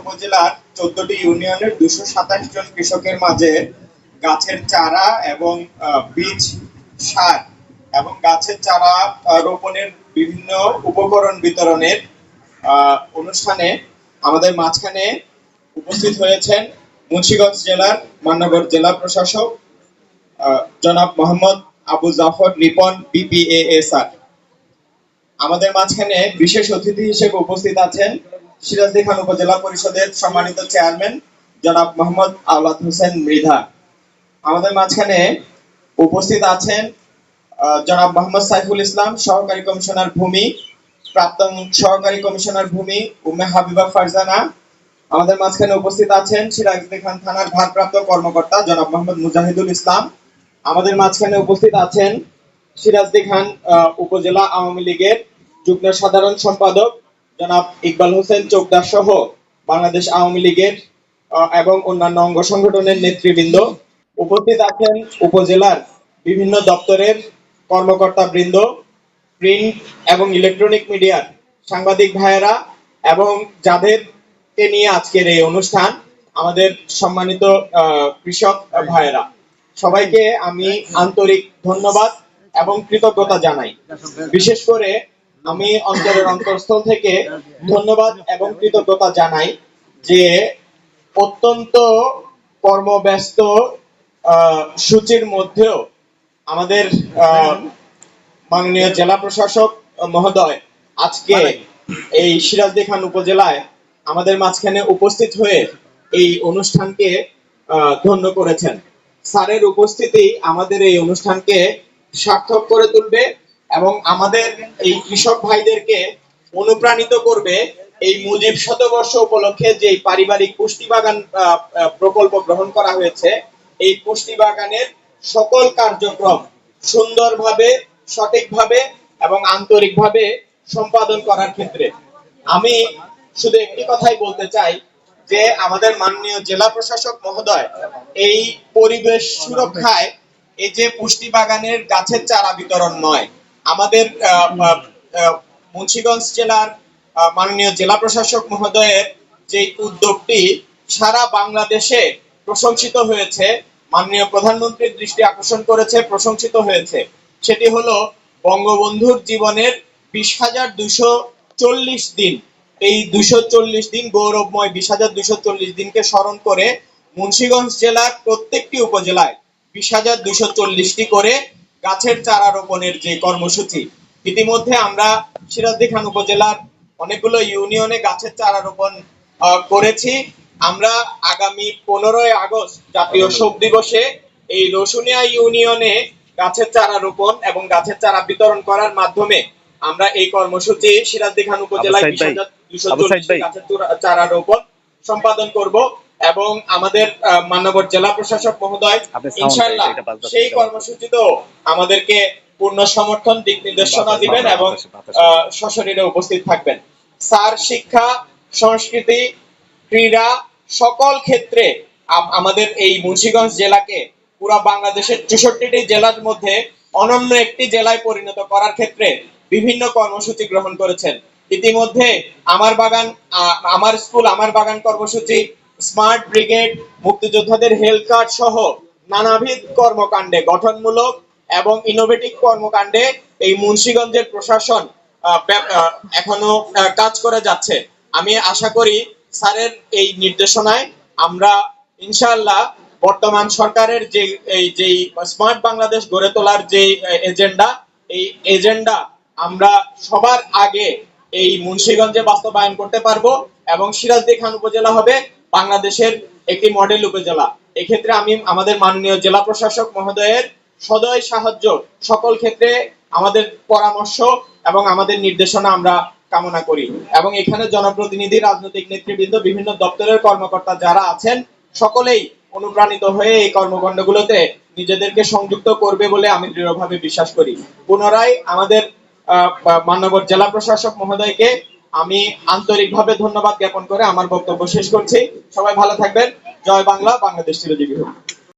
উপজেলার চোদ্দটি ইউনিয়নের দুশো সাতাশ জন কৃষকের মাঝে গাছের চারা এবং বীজ, সার এবং গাছের চারা বিভিন্ন উপকরণ বিতরণের অনুষ্ঠানে আমাদের মাঝখানে উপস্থিত হয়েছেন মুন্সিগঞ্জ জেলার মান্নাগড় জেলা প্রশাসক জনাব মোহাম্মদ আবু জাফর রিপন বিপিএ স্যার। আমাদের মাঝখানে বিশেষ অতিথি হিসেবে উপস্থিত আছেন সিরাজদি খান উপজেলা পরিষদের সম্মানিত চেয়ারম্যান জনাব মোহাম্মদ আওলাদ হোসেন মৃধা। আমাদের মাঝখানে উপস্থিত আছেন জনাব মোহাম্মদ সাইফুল ইসলাম, সহকারী কমিশনার ভূমি, প্রাক্তন সহকারী কমিশনার ভূমি, উম্মে হাবিবা ফারজানা। আমাদের মাঝখানে উপস্থিত আছেন সিরাজদি খান থানার ভারপ্রাপ্ত কর্মকর্তা জনাব মোহাম্মদ মুজাহিদুল ইসলাম। আমাদের মাঝখানে উপস্থিত আছেন সিরাজদি খান উপজেলা আওয়ামী লীগের যুগ্ম সাধারণ সম্পাদক জনাব ইকবাল হোসেন চোকদার সহ বাংলাদেশ আওয়ামী লীগের এবং অন্যান্য অঙ্গ সংগঠনের নেতৃবৃন্দ উপস্থিত আছেন উপজেলার বিভিন্ন দপ্তরের কর্মকর্তা বৃন্দ প্রিন্ট এবং ইলেকট্রনিক মিডিয়ার সাংবাদিক ভাইয়েরা এবং যাদেরকে নিয়ে আজকের এই অনুষ্ঠান, আমাদের সম্মানিত কৃষক ভাইয়েরা। সবাইকে আমি আন্তরিক ধন্যবাদ এবং কৃতজ্ঞতা জানাই। বিশেষ করে আমি অন্তরের অন্তরস্থল থেকে ধন্যবাদ এবং কৃতজ্ঞতা জানাই যে অত্যন্ত কর্মব্যস্ত সূচির মধ্যেও আমাদের মাননীয় জেলা প্রশাসক মহোদয় আজকে এই সিরাজদি খান উপজেলায় আমাদের মাঝখানে উপস্থিত হয়ে এই অনুষ্ঠানকে আহ, ধন্য করেছেন। স্যারের উপস্থিতি আমাদের এই অনুষ্ঠানকে সার্থক করে তুলবে। এবং আমাদের এই কৃষক ভাইদেরকে অনুপ্রাণিত করবে এই মুজিব শতবর্ষ উপলক্ষে যে পারিবারিক পুষ্টি বাগান প্রকল্প গ্রহণ করা হয়েছে, এই পুষ্টি বাগানের সকল কার্যক্রম সুন্দরভাবে, সঠিকভাবে এবং আন্তরিকভাবে সম্পাদন করার ক্ষেত্রে। আমি শুধু একটি কথাই বলতে চাই যে আমাদের মাননীয় জেলা প্রশাসক মহোদয় এই পরিবেশ সুরক্ষায় এই যে পুষ্টি বাগানের গাছের চারা বিতরণ নয় আমাদের মুন্সিগঞ্জ জেলার মাননীয় জেলা প্রশাসক মহোদয়ের যে উদ্যোগটি সারা বাংলাদেশে প্রশংসিত হয়েছে, মাননীয় প্রধানমন্ত্রীর দৃষ্টি আকর্ষণ করেছে, প্রশংসিত হয়েছে। সেটি হলো বঙ্গবন্ধুর জীবনের বিশ হাজার দুশো চল্লিশ দিন। এই দুশো চল্লিশ দিন গৌরবময় বিশ হাজার দুশো চল্লিশ দিনকে স্মরণ করে মুন্সিগঞ্জ জেলার প্রত্যেকটি উপজেলায় বিশ হাজার দুশো চল্লিশটি করে গাছের চারা রোপণের যে কর্মসূচি ইতিমধ্যে আমরা সিরাজদি খান উপজেলার অনেকগুলো ইউনিয়নে গাছের চারা রোপণ করেছি আমরা আগামী পনেরোই আগস্ট জাতীয় শোক দিবসে এই রসুনিয়া ইউনিয়নে গাছের চারা রোপণ এবং গাছের চারা বিতরণ করার মাধ্যমে আমরা এই কর্মসূচি সিরাজদি খান উপজেলায়। গাছের চারা রোপণ সম্পাদন করব এবং আমাদের মান্যবর জেলা প্রশাসক মহোদয় ইনশাআল্লাহ সেই কর্মসূচিতেও আমাদেরকে পূর্ণ সমর্থন দিক নির্দেশনা দিবেন এবং সশরীরে উপস্থিত থাকবেন। স্যার শিক্ষা সংস্কৃতি ক্রীড়া সকল ক্ষেত্রে আমাদের এই মুন্সিগঞ্জ জেলাকে পুরো বাংলাদেশের চৌষট্টিটি জেলার মধ্যে অনন্য একটি জেলায় পরিণত করার ক্ষেত্রে বিভিন্ন কর্মসূচি গ্রহণ করেছেন। ইতিমধ্যে আমার বাগান আমার স্কুল আমার বাগান কর্মসূচি স্মার্ট ব্রিগেড, মুক্তিযোদ্ধাদের হেলথ কার্ড সহ নানাবিধ কর্মকাণ্ডে গঠনমূলক এবং ইনোভেটিভ কর্মকাণ্ডে এই মুন্সিগঞ্জের প্রশাসন এখনও কাজ করে যাচ্ছে। আমি আশা করি স্যারের এই নির্দেশনায় আমরা ইনশাআল্লাহ বর্তমান সরকারের যে, এই যে স্মার্ট বাংলাদেশ গড়ে তোলার যে এজেন্ডা, এই এজেন্ডা আমরা সবার আগে এই মুন্সিগঞ্জে বাস্তবায়ন করতে পারব এবং সিরাজদি খান উপজেলা হবে বাংলাদেশের একটি মডেল উপজেলা। এক্ষেত্রে আমি আমাদের মাননীয় জেলা প্রশাসক মহোদয়ের সদয় সাহায্য সকল ক্ষেত্রে আমাদের পরামর্শ এবং আমাদের নির্দেশনা আমরা কামনা করি। এবং এখানে জনপ্রতিনিধি, রাজনৈতিক নেতৃবৃন্দ, বিভিন্ন দপ্তরের কর্মকর্তা যারা আছেন, সকলেই অনুপ্রাণিত হয়ে এই কর্মকাণ্ডগুলোতে নিজেদেরকে সংযুক্ত করবে বলে আমি দৃঢ়ভাবে বিশ্বাস করি। পুনরায় আমাদের মান্যবর জেলা প্রশাসক মহোদয়কে আমি আন্তরিকভাবে ধন্যবাদ জ্ঞাপন করে আমার বক্তব্য শেষ করছি। সবাই ভালো থাকবেন। জয় বাংলা, বাংলাদেশ চিরজীবী হোক।